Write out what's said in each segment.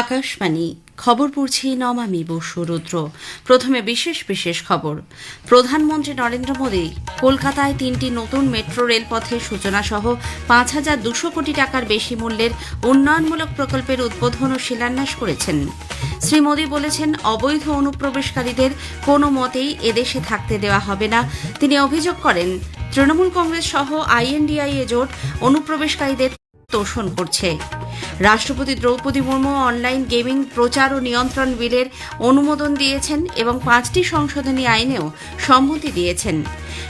আকাশবাণী। খবর পড়ছি নমামি বসু রুদ্র। প্রথমে বিশেষ বিশেষ খবর। প্রধানমন্ত্রী নরেন্দ্র মোদী কলকাতায় তিনটি নতুন মেট্রো রেলপথের সূচনা সহ পাঁচ হাজার দুশো কোটি টাকার বেশি মূল্যের উন্নয়নমূলক প্রকল্পের উদ্বোধন ও শিলান্যাস করেছেন। শ্রী মোদী বলেছেন, অবৈধ অনুপ্রবেশকারীদের কোনো মতেই এদেশে থাকতে দেওয়া হবে না। তিনি অভিযোগ করেন, তৃণমূল কংগ্রেস সহ আইএনডিআইএ জোট অনুপ্রবেশকারীদের তোষণ করছে। রাষ্ট্রপতি দ্রৌপদী মুর্মু অনলাইন গেমিং প্রচার ও নিয়ন্ত্রণ বিলের অনুমোদন দিয়েছেন এবং পাঁচটি সংশোধনী আইনেও সম্মতি দিয়েছেন।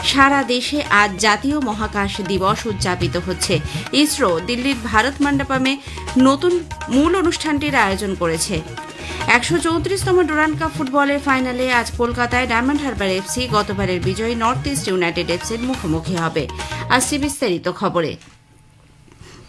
সারা দেশে আজ জাতীয় মহাকাশ দিবস উদযাপিত হচ্ছে। ইসরো, দিল্লির ভারত মণ্ডপমে নতুন মূল অনুষ্ঠানটির আয়োজন করেছে। একশো চৌত্রিশতম ডুরান্ড কাপ ফুটবলের ফাইনালে আজ কলকাতায় ডায়মন্ড হারবার এফসি গতবারের বিজয়ী নর্থ ইস্ট ইউনাইটেড এফসির মুখোমুখি হবে। আসছে বিস্তারিত খবরে।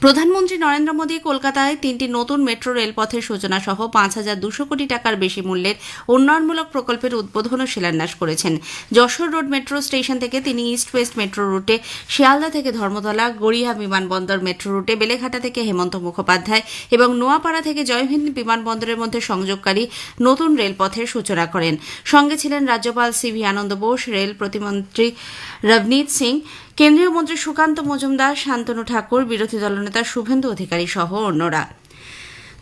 প্রধানমন্ত্রী নরেন্দ্র মোদী কলকাতায় তিনটি নতুন মেট্রো রেলপথের সূচনা সহ পাঁচ হাজার দুশো কোটি টাকার বেশি মূল্যের উন্নয়নমূলক প্রকল্পের উদ্বোধন ও শিলান্যাস করেছেন। যশোর রোড মেট্রো স্টেশন থেকে তিনি ইস্ট ওয়েস্ট মেট্রো রুটে, শিয়ালদা থেকে ধর্মতলা, গড়িয়া বিমানবন্দর মেট্রো রুটে, বেলেঘাটা থেকে হেমন্ত মুখোপাধ্যায় এবং নোয়াপাড়া থেকে জয়হিন্দ বিমানবন্দরের মধ্যে সংযোগকারী নতুন রেলপথের সূচনা করেন। সঙ্গে ছিলেন রাজ্যপাল সিভি আনন্দ বোস, রেল প্রতিমন্ত্রী রবনীত সিং কেন্দ্রীয় মন্ত্রী সুকান্ত মজুমদার শান্তনু ঠাকুর বিরোধী দলনেতা শুভেন্দু অধিকারী সহ অন্যরা।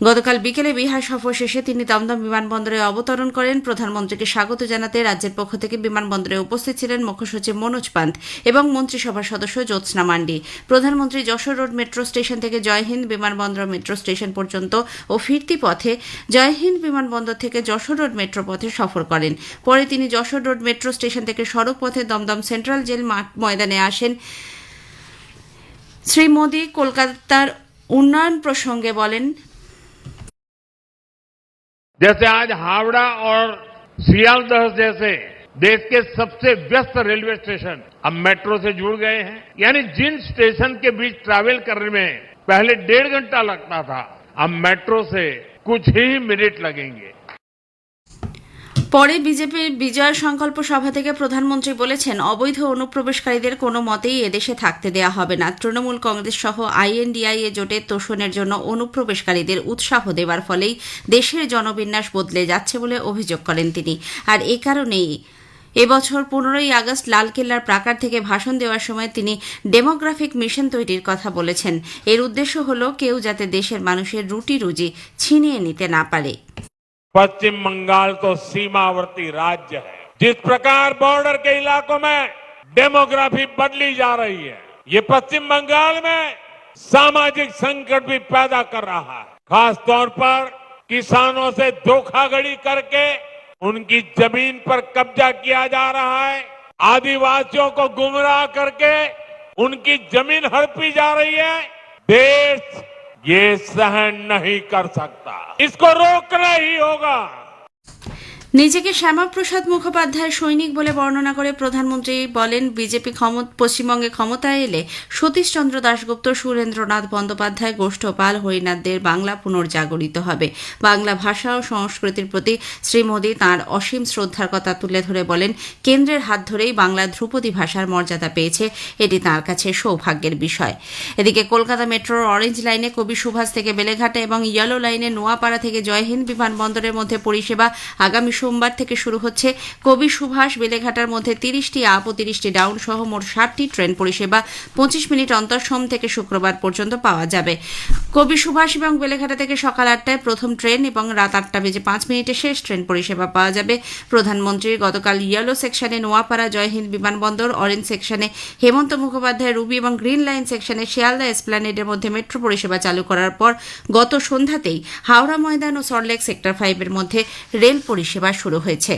গতকাল বিকেলে বিহার সফর শেষে তিনি দমদম বিমানবন্দরে অবতরণ করেন। প্রধানমন্ত্রীকে স্বাগত জানাতে রাজ্যের পক্ষ থেকে বিমানবন্দরে উপস্থিত ছিলেন মুখ্য সচিব মনোজ পান্ত এবং মন্ত্রিসভার সদস্য জ্যোৎস্না মান্ডি। প্রধানমন্ত্রী যশোর রোড মেট্রো স্টেশন থেকে জয়হিন্দ বিমানবন্দর মেট্রো স্টেশন পর্যন্ত ও ফিরতি পথে জয়হিন্দ বিমানবন্দর থেকে যশোর রোড মেট্রো পথে সফর করেন। পরে তিনি যশোর রোড মেট্রো স্টেশন থেকে সড়ক পথে দমদম সেন্ট্রাল জেল ময়দানে আসেন। শ্রী মোদী কলকাতার উন্নয়ন প্রসঙ্গে বলেন जैसे आज हावड़ा और सियालदह जैसे देश के सबसे व्यस्त रेलवे स्टेशन अब मेट्रो से जुड़ गए हैं। यानी जिन स्टेशन के बीच ट्रैवल करने में पहले डेढ़ घंटा लगता था, अब मेट्रो से कुछ ही मिनट लगेंगे। পরে বিজেপির বিজয় সংকল্প সভা থেকে প্রধানমন্ত্রী বলেছেন, অবৈধ অনুপ্রবেশকারীদের কোনো মতেই এদেশে থাকতে দেয়া হবে না। তৃণমূল কংগ্রেস সহ আইএনডিআইএ জোটের তোষণের জন্য অনুপ্রবেশকারীদের উৎসাহ দেওয়ার ফলেই দেশের জনবিন্যাস বদলে যাচ্ছে বলে অভিযোগ করেন তিনি। আর এ কারণেই এবছর পনেরোই আগস্ট লালকেল্লার প্রাকার থেকে ভাষণ দেওয়ার সময় তিনি ডেমোগ্রাফিক মিশন তৈরির কথা বলেছেন। এর উদ্দেশ্য হল কেউ যাতে দেশের মানুষের রুটি রুজি ছিনিয়ে নিতে না পারে। पश्चिम बंगाल तो सीमावर्ती राज्य है। जिस प्रकार बॉर्डर के इलाकों में डेमोग्राफी बदली जा रही है, ये पश्चिम बंगाल में सामाजिक संकट भी पैदा कर रहा है। खास तौर पर किसानों से धोखाधड़ी करके उनकी ज़मीन पर कब्जा किया जा रहा है। आदिवासियों को गुमराह करके उनकी ज़मीन हड़पी जा रही है। देश ये सहन नहीं कर सकता। इसको रोकना ही होगा। নিজেকে শ্যামাপ্রসাদ মুখোপাধ্যায় সৈনিক বলে বর্ণনা করে প্রধানমন্ত্রী বলেন, বিজেপি পশ্চিমবঙ্গে ক্ষমতায় এলে সতীশচন্দ্র দাশগুপ্ত, সুরেন্দ্রনাথ বন্দ্যোপাধ্যায়, গোষ্ঠপাল হরিনাথদের বাংলা পুনর্জাগরিত হবে। বাংলা ভাষা ও সংস্কৃতির প্রতি শ্রী মোদী তাঁর অসীম শ্রদ্ধার কথা তুলে ধরে বলেন, কেন্দ্রের হাত ধরেই বাংলা ধ্রুপদী ভাষার মর্যাদা পেয়েছে, এটি তাঁর কাছে সৌভাগ্যের বিষয়। এদিকে কলকাতা মেট্রোর অরেঞ্জ লাইনে কবি সুভাষ থেকে বেলেঘাটা এবং ইয়েলো লাইনে নোয়াপাড়া থেকে জয়হিন্দ বিমানবন্দরের মধ্যে পরিষেবা আগামী সোমবার থেকে শুরু হচ্ছে কবি সুভাষ বেলেঘাটার মধ্যে তিরিশটি আপ ও তিরিশটি ডাউন সহ মোট ষাটটি ট্রেন পরিষেবা। পঁচিশ মিনিট অন্তর সোম থেকে শুক্রবার পর্যন্ত পাওয়া যাবে। কবি সুভাষ এবং বেলেঘাটা থেকে সকাল আটটায় প্রথম ট্রেন এবং রাত আটটা বেজে পাঁচ মিনিটে শেষ ট্রেন পরিষেবা পাওয়া যাবে। প্রধানমন্ত্রী গতকাল ইয়েলো সেকশনে নোয়াপাড়া জয়হিন্দ বিমানবন্দর, অরেঞ্জ সেকশনে হেমন্ত মুখোপাধ্যায়, রুবি এবং গ্রিন লাইন সেকশনে শিয়ালদা এসপ্ল্যানেডের মধ্যে মেট্রো পরিষেবা চালু করার পর গত সন্ধ্যাতেই হাওড়া ময়দান ও সল্টলেক সেক্টর ফাইভের মধ্যে রেল পরিষেবা শুরু হয়েছে।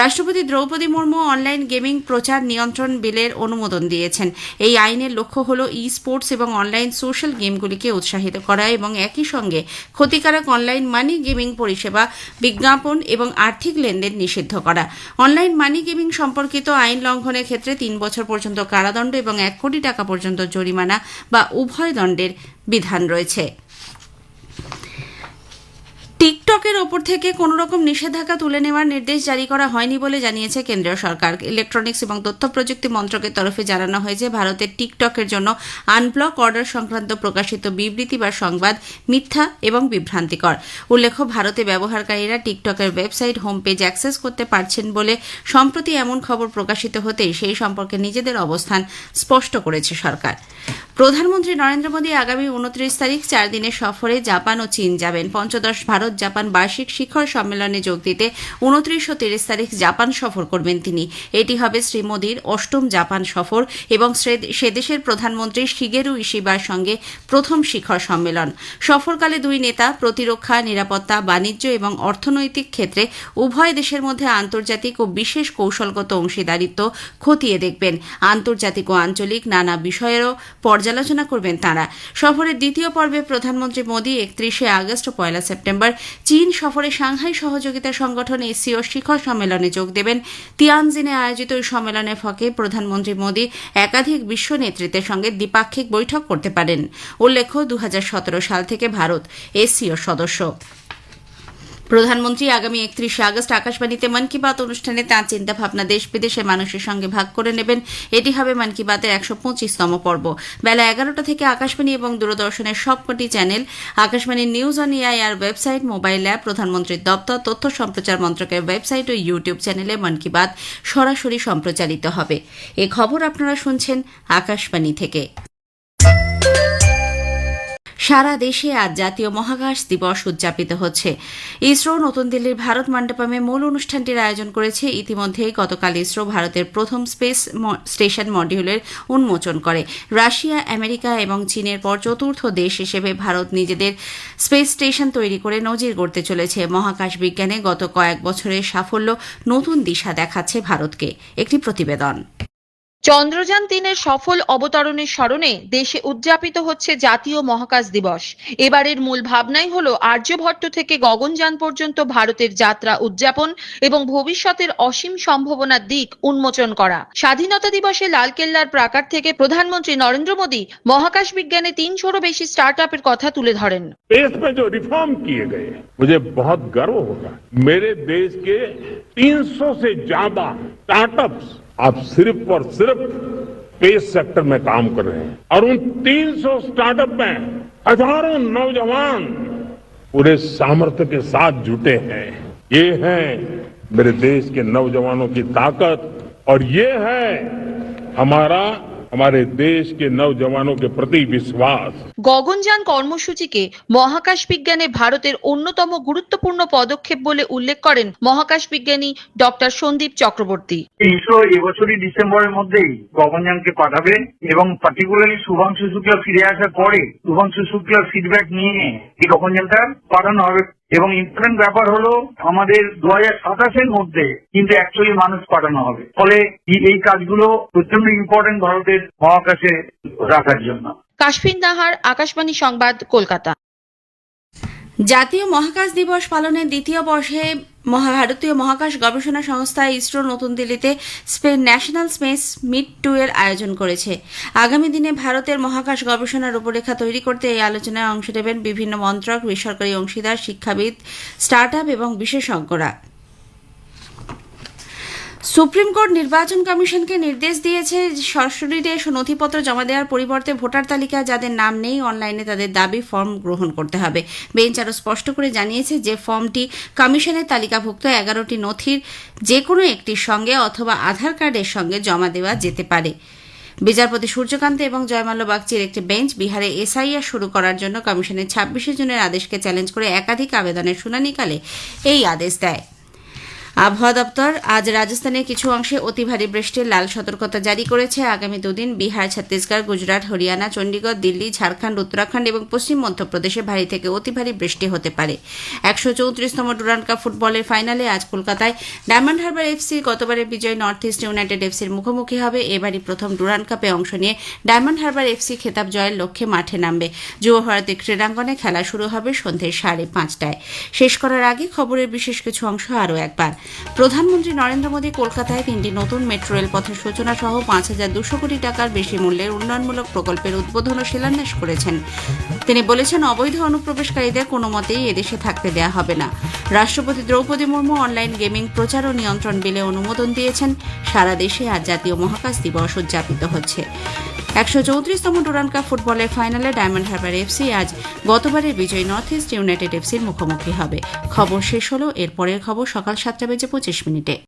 রাষ্ট্রপতি দ্রৌপদী মুর্মু অনলাইন গেমিং প্রচার নিয়ন্ত্রণ বিলের অনুমোদন দিয়েছেন। এই আইনের লক্ষ্য হল ই স্পোর্টস এবং অনলাইন সোশ্যাল গেমগুলিকে উৎসাহিত করা এবং একই সঙ্গে ক্ষতিকারক অনলাইন মানি গেমিং পরিষেবা, বিজ্ঞাপন এবং আর্থিক লেনদেন নিষিদ্ধ করা। অনলাইন মানি গেমিং সম্পর্কিত আইন লঙ্ঘনের ক্ষেত্রে তিন বছর পর্যন্ত কারাদণ্ড এবং এক কোটি টাকা পর্যন্ত জরিমানা বা উভয় দণ্ডের বিধান রয়েছে। টিকটকের ওপর থেকে কোনো রকম নিষেধাজ্ঞা তুলে নেওয়ার নির্দেশ জারি করা হয়নি বলে জানিয়েছে কেন্দ্রীয় সরকার। ইলেকট্রনিক্স এবং তথ্য প্রযুক্তি মন্ত্রকের তরফে জানানো হয়েছে, ভারতের টিকটকের জন্য আনব্লক অর্ডার সংক্রান্ত প্রকাশিত বিবৃতি বা সংবাদ মিথ্যা এবং বিভ্রান্তিকর। উল্লেখ্য, ভারতে ব্যবহারকারীরা টিকটকের ওয়েবসাইট হোম পেজ অ্যাক্সেস করতে পারছেন বলে সম্প্রতি এমন খবর প্রকাশিত হতেই সেই সম্পর্কে নিজেদের অবস্থান স্পষ্ট করেছে সরকার। প্রধানমন্ত্রী নরেন্দ্র মোদী আগামী উনত্রিশ তারিখ চার দিনের সফরে জাপান ও চীন যাবেন। পঞ্চদশ ভারত জাপান বার্ষিক শিখর সম্মেলনে যোগ দিতে উনত্রিশ ও তিরিশ তারিখ জাপান সফর করবেন তিনি। এটি হবে শ্রী মোদীর অষ্টম জাপান সফর এবং সে- সে দেশের প্রধানমন্ত্রী শিগেরু ইশিবার সঙ্গে প্রথম শিখর সম্মেলন। সফরকালে দুই নেতা প্রতিরক্ষা, নিরাপত্তা, বাণিজ্য এবং অর্থনৈতিক ক্ষেত্রে উভয় দেশের মধ্যে আন্তর্জাতিক ও বিশেষ কৌশলগত অংশীদারিত্ব খতিয়ে দেখবেন। আন্তর্জাতিক ও আঞ্চলিক নানা বিষয়েরও পর্যালোচনা করবেন তাঁরা। সফরের দ্বিতীয় পর্বে প্রধানমন্ত্রী মোদী একত্রিশে আগস্ট ও পয়লা সেপ্টেম্বর চীন সফরে সাংহাই সহযোগিতা সংগঠন এসিও শিখর সম্মেলনে যোগ দেবেন। তিয়ানজিনে আয়োজিত ওই সম্মেলনের ফকে প্রধানমন্ত্রী মোদী একাধিক বিশ্ব নেতৃত্বের সঙ্গে দ্বিপাক্ষিক বৈঠক করতে পারেন। উল্লেখ্য দু হাজার সতেরো সাল থেকে ভারত এসিও সদস্য। প্রধানমন্ত্রী আগামী একত্রিশে আগস্ট আকাশবাণীতে মন কি বাত অনুষ্ঠানে তাঁর চিন্তাভাবনা দেশ বিদেশের মানুষের সঙ্গে ভাগ করে নেবেন। এটি হবে মন কি বাতের একশো পঁচিশতম পর্ব। বেলা এগারোটা থেকে আকাশবাণী এবং দূরদর্শনের সবকটি channel Akashvani news on AIR website, mobile app, প্রধানমন্ত্রীর দপ্তর, তথ্য সম্প্রচার মন্ত্রকের ওয়েবসাইট ও ইউটিউব চ্যানেলে মন কি বাত সরাসরি সম্প্রচারিত হবে। এ খবর আপনারা শুনছেন আকাশবাণী থেকে। সারা দেশে আজ জাতীয় মহাকাশ দিবস উদযাপিত হচ্ছে। ইসরো, নতুন দিল্লির ভারত মণ্ডপমে মূল অনুষ্ঠানটির আয়োজন করেছে। ইতিমধ্যেই গতকাল ইসরো ভারতের প্রথম স্পেস স্টেশন মডিউলের উন্মোচন করে। রাশিয়া, আমেরিকা এবং চীনের পর চতুর্থ দেশ হিসেবে ভারত নিজেদের স্পেস স্টেশন তৈরি করে নজির গড়তে চলেছে। মহাকাশ বিজ্ঞানে গত কয়েক বছরের সাফল্য নতুন দিশা দেখাচ্ছে ভারতকে। একটি প্রতিবেদন। চন্দ্রযান তিনের সফল অবতরণের স্মরণে দেশে উদযাপিত হচ্ছে জাতীয় মহাকাশ দিবস এবারের মূল ভাবনাই হলো আর্যভট্ট থেকে গগনযান পর্যন্ত ভারতের যাত্রা উদযাপন এবং ভবিষ্যতের অসীম সম্ভাবনার দিক উন্মোচন করা স্বাধীনতা দিবসে লালকেল্লার প্রাকার থেকে প্রধানমন্ত্রী নরেন্দ্র মোদী মহাকাশ বিজ্ঞানে তিনশোরও বেশি স্টার্ট আপের কথা তুলে ধরেন स्पेस में जो रिफॉर्म किए गए मुझे बहुत गर्व होगा मेरे देश के 300 से ज्यादा स्टार्टअप्स अब सिर्फ़ और सिर्फ़ स्पेस सेक्टर में काम कर रहे हैं। और उन 300 स्टार्टअप में हज़ारों नौजवान पूरे सामर्थ्य के साथ जुटे हैं। ये है मेरे देश के नौजवानों की ताकत और ये है हमारा हमारे देश के नौजवानों के प्रति विश्वास গগনযান কর্মসূচিকে মহাকাশ বিজ্ঞানে ভারতের অন্যতম গুরুত্বপূর্ণ পদক্ষেপ বলে উল্লেখ করেন মহাকাশ বিজ্ঞানী ডক্টর সন্দীপ চক্রবর্তী ইসরো এবছরই ডিসেম্বরের মধ্যেই গগনযানকে পাঠাবে এবং পার্টিকুলারলি শুভাংশু শুক্লা ফিরে আসার পরে শুভাংশু শুক্লার ফিডব্যাক নিয়ে এই গগনযানটা পাঠানো হবে এবং ইম্পর্টেন্ট ব্যাপার হলো, আমাদের দু হাজার সাতাশের মধ্যে কিন্তু অ্যাকচুয়ালি মানুষ পাঠানো হবে। ফলে এই- কাজগুলো প্রচণ্ড ইম্পর্টেন্ট ভারতের মহাকাশে রাখার জন্য। কাশ্মীর নাহার, আকাশবাণী সংবাদ, কলকাতা। জাতীয় মহাকাশ দিবস পালনের দ্বিতীয় বর্ষে ভারতীয় মহাকাশ গবেষণা সংস্থা ইসরো নতুন দিল্লিতে স্পেন ন্যাশনাল স্পেস মিট টু এর আয়োজন করেছে। আগামী দিনে ভারতের মহাকাশ গবেষণার রূপরেখা তৈরি করতে এই আলোচনায় অংশ নেবেন বিভিন্ন মন্ত্রক, বেসরকারি অংশীদার, শিক্ষাবিদ স্টার্ট এবং বিশেষজ্ঞরা। সুপ্রিম কোর্ট নির্বাচন কমিশনকে নির্দেশ দিয়েছে সশরীরে নথিপত্র জমা দেওয়ার পরিবর্তে ভোটার তালিকায় যাদের নাম নেই অনলাইনে তাদের দাবি ফর্ম গ্রহণ করতে হবে। বেঞ্চ আরও স্পষ্ট করে জানিয়েছে যে ফর্মটি কমিশনের তালিকাভুক্ত এগারোটি নথির যে কোনো একটির সঙ্গে অথবা আধার কার্ডের সঙ্গে জমা দেওয়া যেতে পারে। বিচারপতি সূর্যকান্ত এবং জয়মাল্য বাগচির একটি বেঞ্চ বিহারে এসআইআর শুরু করার জন্য কমিশনের ছাব্বিশে জুনের আদেশকে চ্যালেঞ্জ করে একাধিক আবেদনের শুনানিকালে এই আদেশ দেয়। আবহাওয়া দপ্তর আজ রাজস্থানের কিছু অংশে অতি ভারী বৃষ্টির লাল সতর্কতা জারি করেছে। আগামী দুদিন বিহার, ছত্তিশগড়, গুজরাট, হরিয়ানা চণ্ডীগড় দিল্লি, ঝাড়খণ্ড, উত্তরাখণ্ড এবং পশ্চিম মধ্যপ্রদেশে ভারী থেকে অতি ভারী বৃষ্টি হতে পারে। একশো চৌত্রিশতম ডুরান্ড কাপ ফুটবলের ফাইনালে আজ কলকাতায় ডায়মন্ড হারবার এফসি গতবারের বিজয় নর্থ ইস্ট ইউনাইটেড এফসির মুখোমুখি হবে। এবারই প্রথম ডুরান্ড কাপে অংশ নিয়ে ডায়মন্ড হারবার এফসি খেতাব জয়ের লক্ষ্যে মাঠে নামবে। যুব ভারতী ক্রীড়াঙ্গনে খেলা শুরু হবে সন্ধ্যে সাড়ে পাঁচটায়। শেষ করার আগে খবরের বিশেষ কিছু অংশ আরও একবার। প্রধানমন্ত্রী নরেন্দ্র মোদী কলকাতায় তিনটি নতুন মেট্রো রেল পথের সূচনা সহ পাঁচ হাজার দুশো কোটি টাকার বেশি মূল্যের উন্নয়নমূলক প্রকল্পের উদ্বোধন ও শিলান্যাস করেছেন। তিনি বলেছেন, অবৈধ অনুপ্রবেশকারীদের কোনো মতেই এদেশে থাকতে দেয়া হবে না। রাষ্ট্রপতি দ্রৌপদী মুর্মু অনলাইন গেমিং প্রচার ও নিয়ন্ত্রণ বিলে অনুমোদন দিয়েছেন। সারা দেশে আজ জাতীয় মহাকাশ দিবস উদযাপিত হচ্ছে। একশো চৌত্রিশতম ডুরান কাপ ফুটবলের ফাইনালে ডায়মন্ড হারবার এফসি আজ গতবারের বিজয়ী নর্থ ইস্ট ইউনাইটেড এফসির মুখোমুখি হবে। খবর শেষ হল, এরপরের খবর সকাল সাতটা বেজে পঁচিশ মিনিটে।